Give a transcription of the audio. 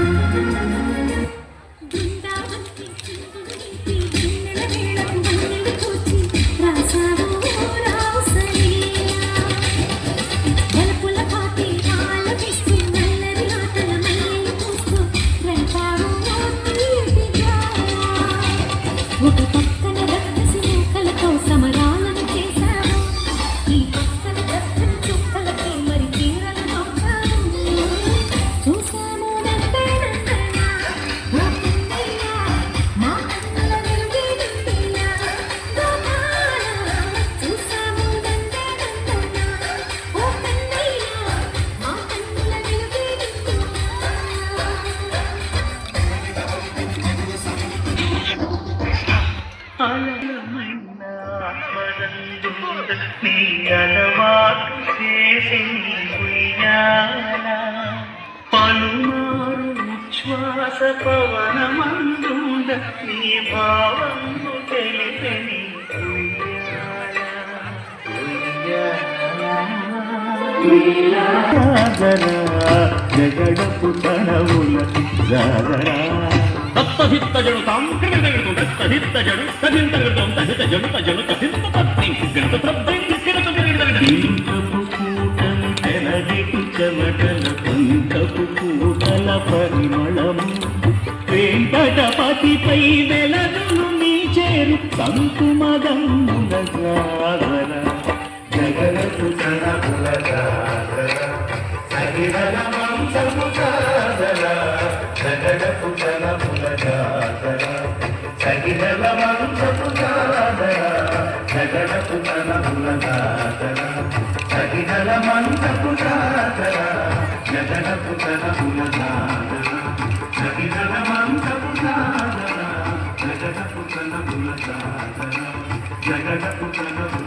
thank you అలమైన ఆత్మనందుండ నీ అలవాటు చేసి ఉయ్యాల పలుమారు ఉచ్ఛ్వాస పవనమందుండ నీ భావము తెలిపని జగడపు తడవుల జాగరా తత్తహిత్తజడు తాం క్రిమితగడుతాం తత్తహిత్తజడు తదింతగడుతాం తహితజడు తజడు తహింత తత్తి గణత కిరత గిరిగడగడ ఇంకపు కూటమి తెలగిటి చెమటల పంకపు కూటల పరిమళము వెంకటపతిపై వెలదును నీ చేరు సంకుమదమ్ముల జాగర జగరకు తనపుల జాగర సగిరల జగడపు తలములదాతర సగిదల మంతపు దాతర జగడపు తలములదాతర సగిదల మంతపు దాతర జగడపు తలములదాతర జగడపు తలముల